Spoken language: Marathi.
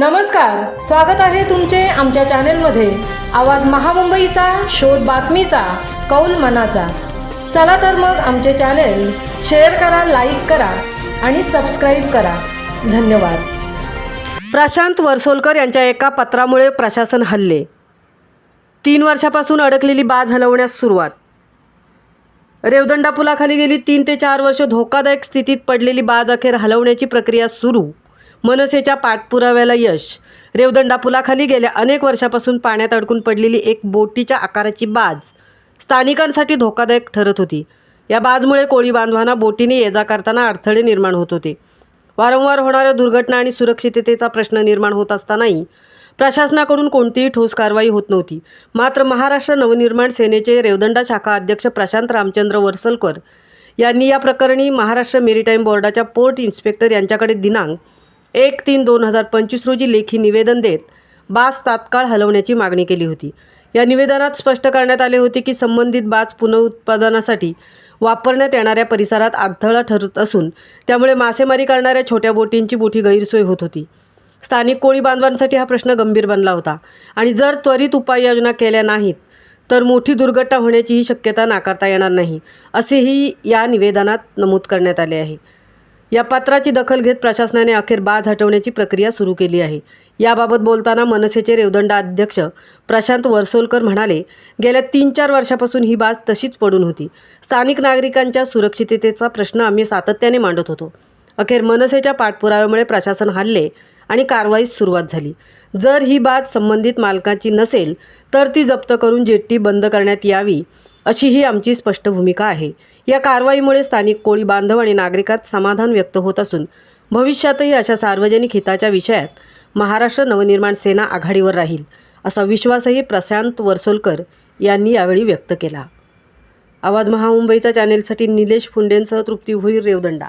नमस्कार स्वागत आहे तुमचे आमच्या चॅनेलमध्ये. आवाज महामुंबईचा शोध बातमीचा कौल मनाचा. चला तर मग आमचे चॅनेल शेअर करा लाईक करा आणि सबस्क्राईब करा. धन्यवाद. प्रशांत वर्सोलकर यांच्या एका पत्रामुळे प्रशासन हल्ले. तीन वर्षापासून अडकलेली बाज हलवण्यास सुरुवात. रेवदंडा पुलाखाली गेली तीन ते चार वर्ष धोकादायक स्थितीत पडलेली बाज अखेर हलवण्याची प्रक्रिया सुरू. मनसेच्या पाठपुराव्याला यश. रेवदंडा पुलाखाली गेल्या अनेक वर्षापासून पाण्यात अडकून पडलेली एक बोटीच्या आकाराची बाज स्थानिकांसाठी धोकादायक ठरत होती. या बाजमुळे कोळी बांधवांना बोटीने ये जा करताना अडथळे निर्माण होत होते. वारंवार होणाऱ्या दुर्घटना आणि सुरक्षिततेचा प्रश्न निर्माण होत असतानाही प्रशासनाकडून कोणतीही ठोस कारवाई होत नव्हती. मात्र महाराष्ट्र नवनिर्माण सेनेचे रेवदंडा शाखा अध्यक्ष प्रशांत रामचंद्र वरसलकर यांनी या प्रकरणी महाराष्ट्र मेरीटाईम बोर्डाच्या पोर्ट इन्स्पेक्टर यांच्याकडे दिनांक एक तीन दोन हजार पंचवीस रोजी लेखी निवेदन देत बास तात्काळ हलवण्याची मागणी केली होती. या निवेदनात स्पष्ट करण्यात आले होते की संबंधित बाज पुनरुत्पादनासाठी वापरण्यात येणाऱ्या परिसरात अडथळा ठरत असून त्यामुळे मासेमारी करणाऱ्या छोट्या बोटींची मोठी गैरसोय होत होती. स्थानिक कोळी बांधवांसाठी हा प्रश्न गंभीर बनला होता आणि जर त्वरित उपाययोजना केल्या नाहीत तर मोठी दुर्घटना होण्याचीही शक्यता नाकारता येणार नाही असेही या निवेदनात नमूद करण्यात आले आहे. या पत्राची दखल घेत प्रशासनाने अखेर बाज हटवण्याची प्रक्रिया सुरू केली आहे. याबाबत बोलताना मनसेचे रेवदंडा अध्यक्ष प्रशांत वर्सोलकर म्हणाले गेल्या तीन चार वर्षापासून ही बाज तशीच पडून होती. स्थानिक नागरिकांच्या सुरक्षिततेचा प्रश्न आम्ही सातत्याने मांडत होतो. अखेर मनसेच्या पाठपुराव्यामुळे प्रशासन हल्ले आणि कारवाईस सुरुवात झाली. जर ही बाज संबंधित मालकाची नसेल तर ती जप्त करून जेट्टी बंद करण्यात यावी अशी ही आमची स्पष्ट भूमिका आहे. या कारवाईमुळे स्थानिक कोळी बांधव आणि नागरिकात समाधान व्यक्त होत असून भविष्यातही अशा सार्वजनिक हिताच्या विषयात महाराष्ट्र नवनिर्माण सेना आघाडीवर राहील असा विश्वासही प्रशांत वर्सोलकर यांनी यावेळी व्यक्त केला. आवाज महामुंबईच्या चॅनेलसाठी निलेश फुंडेंसह तृप्ती भोईर रेवदंडा.